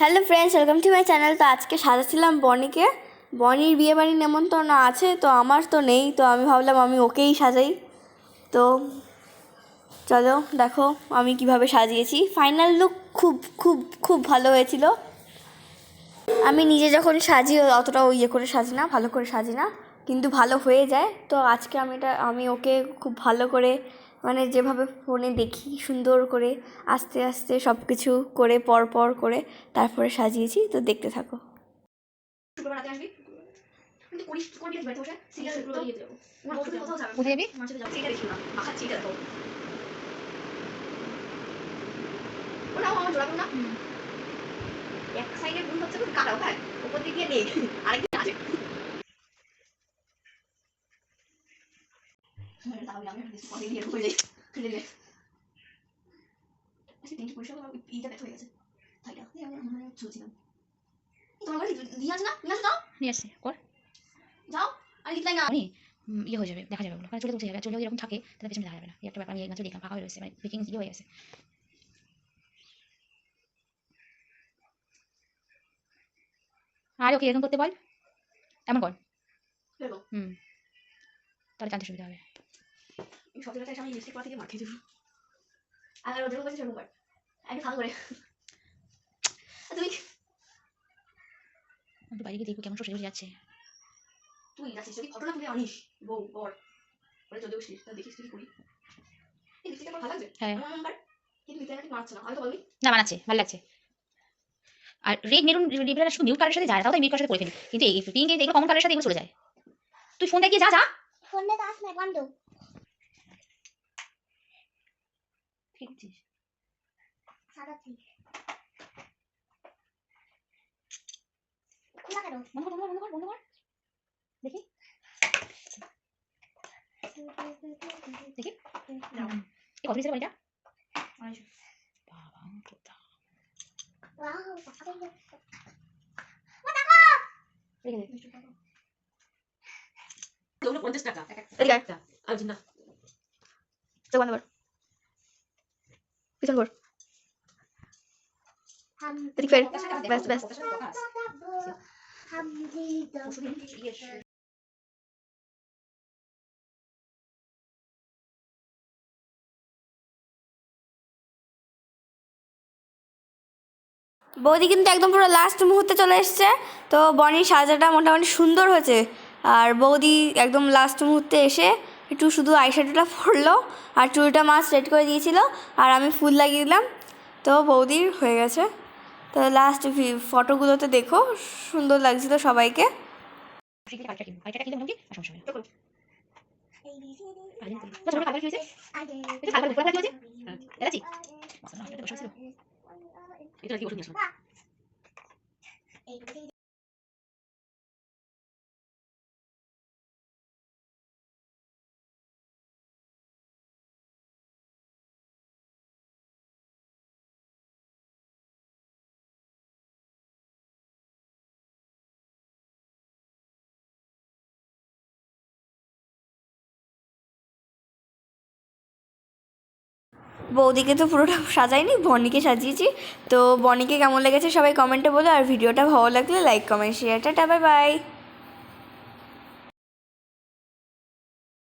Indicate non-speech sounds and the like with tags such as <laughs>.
Hello friends, welcome to my channel. তো আজকে সাজাচ্ছিলাম বনিকে। বনির বিয়ে বাড়ির নেমন্তন্ন আছে, তো আমার তো নেই, তো আমি ভাবলাম আমি ওকেই সাজাই। তো চলো, দেখো আমি কীভাবে সাজিয়েছি। ফাইনাল লুক খুব খুব খুব ভালো হয়েছিল। আমি নিজে যখন সাজি, অতটা ইয়ে করে সাজি না, ভালো করে সাজি না, কিন্তু ভালো হয়ে যায়। তো আজকে আমি এটা, আমি ওকে খুব ভালো করে মানে যেভাবে ফোনে দেখি সুন্দর করে আস্তে আস্তে সব কিছু করে পর পর করে তারপরে সাজিয়েছি তো দেখতে থাকো। ওখানে এক সাইডে ভুল হচ্ছে তো কাটাও হ্যাঁ? উপর দিকে নেই। আরেকদিন আছে। ইয়ে হয়ে যাবে দেখা যাবে ওগুলো কারণ চলে চলে যাবে এরকম থাকে তাহলে পেছনে দেখা যাবে না একটা ব্যাপার আমি দেখলাম ফাঁকা হয়ে রয়েছে বেকিং ইয়ে হয়ে গেছে আর ওকে এরকম করতে বল। এমন কর। হুম। তাহলে জানতে সুবিধা হবে। সব জায়গায় আমি লিপস্টিক করা থেকে মাখিয়ে দেবো। আর ওর যেরকম করেছে একটু ভালো করে। তুমি? একটু বাইরে গিয়ে দেখব কেমন যাচ্ছে। তুই যাচ্ছিস যদি তুলে আনিস বউ বর চলে বসিস তা দেখিস তুই করি। এই লিপস্টিকটা আমার ভালো লাগছে? হ্যাঁ। আমার নাম্বার কিন্তু না। বলবি? না মানাচ্ছে ভালো লাগছে। আর রেড মেরুন শুধু মিউট কালারের সাথে যায় তাও তো মিউট কালারের সাথে করে ফেলি। কিন্তু এই পিঙ্ক এগুলো কমন কালারের সাথে এগুলো চলে যায়। তুই ফোন দেখিয়ে যা যা। তো আসলে বন্ধ। কি করছিস সাদা ঠিক খোলা কেন বন্ধ কর বন্ধ কর বন্ধ কর দেখি দেখি নাও। এই কত পিসের বাড়িটা আড়াইশো। বাবা কোথা ওয়াও রেখে দে ওগুলো পঞ্চাশ টাকা এদিকে আয়। একটা আর না চোখ বন্ধ কর কর বৌদি কিন্তু একদম পুরো লাস্ট মুহূর্তে চলে এসছে। তো বনির সাজাটা মোটামুটি সুন্দর হয়েছে। আর বৌদি একদম লাস্ট মুহূর্তে এসে একটু শুধু আইশ্যাডোটা পরলো আর চুলটা মা স্ট্রেট করে দিয়েছিল আর আমি ফুল লাগিয়ে দিলাম। তো বৌদির হয়ে গেছে। তো লাস্ট ফটোগুলোতে দেখো, সুন্দর লাগছিল সবাইকে। বৌদিকে তো পুরোটা <laughs> সাজাইনি বনিকে সাজিয়েছি। তো বনিকে কেমন লেগেছে সবাই কমেন্টে বলো, আর ভিডিওটা ভালো লাগলে like comment share tata bye bye